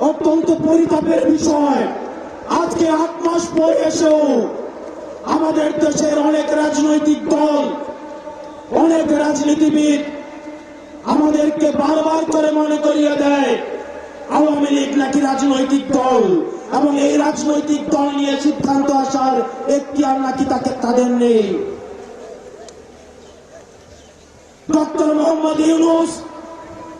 অত্যন্ত পরিতাপের বিষয়। আজকে আট মাস পর এসেও আমাদের দেশের অনেক রাজনৈতিক দল, অনেক রাজনীতিবিদ আমাদেরকে বারবার করে মনে করিয়ে দেয়, আওয়ামী লীগ নাকি রাজনৈতিক দল। এবং এই রাজনৈতিক দল নিয়ে সিদ্ধান্ত আসার এখতিয়ার নাকি তাকে তাদের নেই। ডক্টর মোহাম্মদ ইউনুস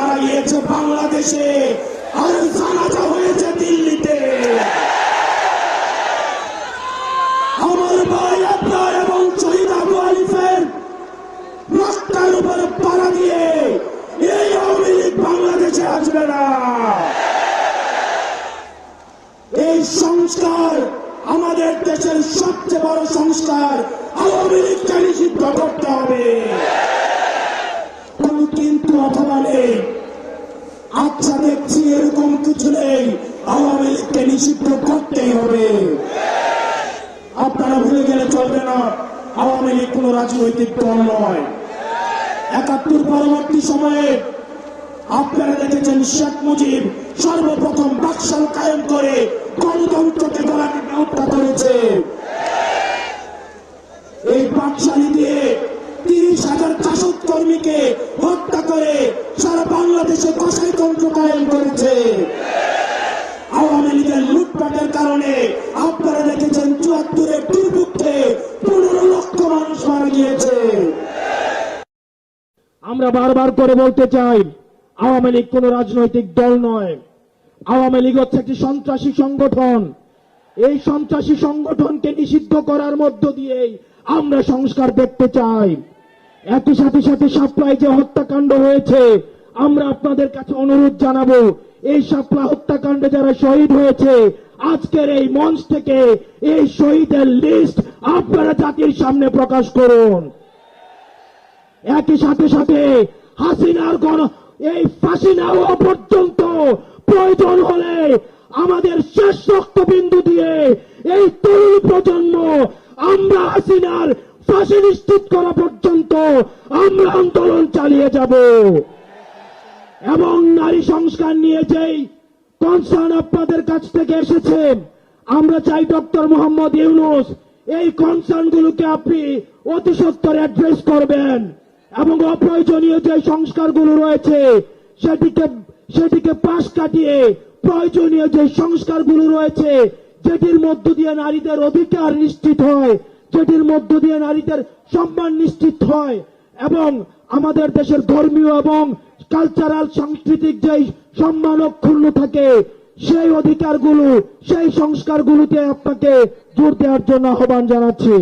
মারা গিয়েছে বাংলাদেশে। আর জানাজা হয়েছে দিল্লিতে। আমার ভাই আপনার এবং শহীদ আবু আলিফের রাস্তার উপরে পাড়া দিয়ে এই আওয়ামী লীগ বাংলাদেশে আসবে না। এই সংস্কার আমাদের দেশের সবচেয়ে বড় সংস্কার। আওয়ামী লীগকে নিষিদ্ধ করতে হবে। নেই আচ্ছা দেখছি, এরকম কিছু নেই। আওয়ামী লীগকে নিষিদ্ধ করতেই হবে। আপনারা ভুলে গেলে চলবে না। আওয়ামী লীগ কোন রাজনৈতিক দল নয়। একাত্তর পরবর্তী সময়ে আপনারা দেখেছেন শেখ মুজিব সর্বপ্রথম বাকশাল কায়েম করে গণতন্ত্রকে গলাকে হত্যা করেছে। বাংলাদেশে কষাইতন্ত্র করেছে। আওয়ামী লীগের লুটপাটের কারণে আপনারা দেখেছেন চুয়াত্তরের পনেরো লক্ষ মানুষ মারা গিয়েছে। আমরা বারবার করে বলতে চাই, আওয়ামী লীগ কোন রাজনৈতিক দল নয়। আওয়ামী লীগ হচ্ছে একটি সন্ত্রাসী সংগঠন। এই সন্ত্রাসী সংগঠনকে নিষিদ্ধ করার মধ্য দিয়েই আমরা সংস্কার দেখতে চাই। একই সাথে সাথে সাপ্লাই যে হত্যাকাণ্ড হয়েছে আমরা আপনাদের কাছে অনুরোধ জানাব, এই সাপ্লা হত্যাকাণ্ডে যারা শহীদ হয়েছে, আজকের এই মঞ্চ থেকে এই শহীদের লিস্ট আপনারা জাতির সামনে প্রকাশ করুন। একই সাথে সাথে হাসিনার গণ, এই ফাঁসি না হওয়া পর্যন্ত প্রয়োজন হলে আমাদের শেষ রক্তবিন্দু দিয়ে এই তরুণ প্রজন্ম, আমরা হাসিনার ফাঁসি নিশ্চিত করা পর্যন্ত আমরা আন্দোলন চালিয়ে যাব। এবং নারী সংস্কার নিয়ে যেই কনসার্ন আপনাদের কাছ থেকে এসেছে, আমরা চাই ডক্টর মোহাম্মদ ইউনুস এই কনসার্ন গুলোকে আপনি অতি সত্তর অ্যাড্রেস করবেন এবং অপ্রয়োজনীয় যে সংস্কারগুলো রয়েছে, সেটিকে সেটিকে পাশ কাটিয়ে প্রয়োজনীয় যে সংস্কারগুলো রয়েছে, যেটির মধ্য দিয়ে নারীদের অধিকার নিশ্চিত হয়, যেটির মধ্য দিয়ে নারীদের সম্মান নিশ্চিত হয় এবং আমাদের দেশের ধর্মীয় এবং কালচারাল, সাংস্কৃতিক যেই সম্মান অক্ষুণ্ণ থাকে, সেই অধিকারগুলো, সেই সংস্কারগুলোতে আপনাকে জোর দেওয়ার জন্য আহ্বান জানাচ্ছি।